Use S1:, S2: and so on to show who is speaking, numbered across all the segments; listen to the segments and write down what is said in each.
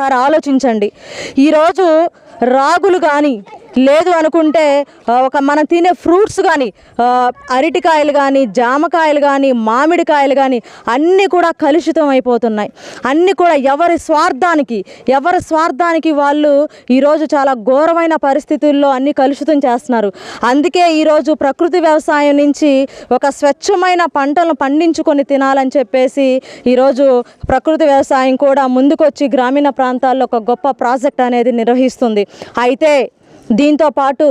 S1: ఒకసారి ఆలోచించండి. ఈరోజు రాగులు కానీ లేదు అనుకుంటే ఒక మనం తినే ఫ్రూట్స్ కానీ అరటికాయలు కానీ జామకాయలు కానీ మామిడికాయలు కానీ అన్నీ కూడా కలుషితం అయిపోతున్నాయి. అన్నీ కూడా ఎవరి స్వార్థానికి ఎవరి స్వార్థానికి వాళ్ళు ఈరోజు చాలా ఘోరమైన పరిస్థితుల్లో అన్ని కలుషితం చేస్తున్నారు. అందుకే ఈరోజు ప్రకృతి వ్యవసాయం నుంచి ఒక స్వచ్ఛమైన పంటలను పండించుకొని తినాలని చెప్పేసి ఈరోజు ప్రకృతి వ్యవసాయం కూడా ముందుకొచ్చి గ్రామీణ ప్రాంతాల్లో ఒక గొప్ప ప్రాజెక్ట్ అనేది నిర్వహిస్తుంది. అయితే దీంతో పాటు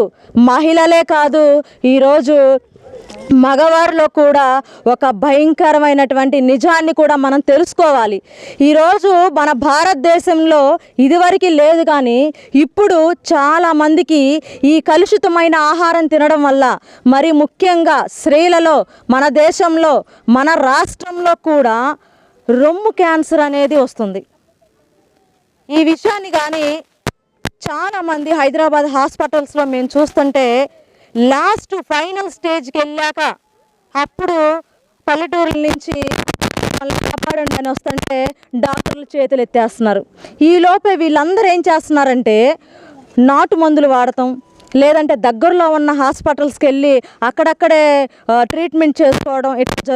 S1: మహిళలే కాదు ఈరోజు మగవారిలో కూడా ఒక భయంకరమైనటువంటి నిజాన్ని కూడా మనం తెలుసుకోవాలి. ఈరోజు మన భారతదేశంలో ఇదివరకు లేదు కానీ ఇప్పుడు చాలామందికి ఈ కలుషితమైన ఆహారం తినడం వల్ల మరి ముఖ్యంగా స్త్రీలలో మన దేశంలో మన రాష్ట్రంలో కూడా రొమ్ము క్యాన్సర్ అనేది వస్తుంది. ఈ విషయాన్ని కానీ చాలామంది హైదరాబాద్ హాస్పిటల్స్లో మేము చూస్తుంటే లాస్ట్ ఫైనల్ స్టేజ్కి వెళ్ళాక అప్పుడు పల్లెటూరుల నుంచి మళ్ళీ కాపాడండి అని వస్తుంటే డాక్టర్లు చేతులు ఎత్తేస్తున్నారు. ఈలోపే వీళ్ళందరూ ఏం చేస్తున్నారంటే నాటు మందులు వాడటం లేదంటే దగ్గరలో ఉన్న హాస్పిటల్స్కి వెళ్ళి అక్కడక్కడే ట్రీట్మెంట్ చేసుకోవడం ఇట్లా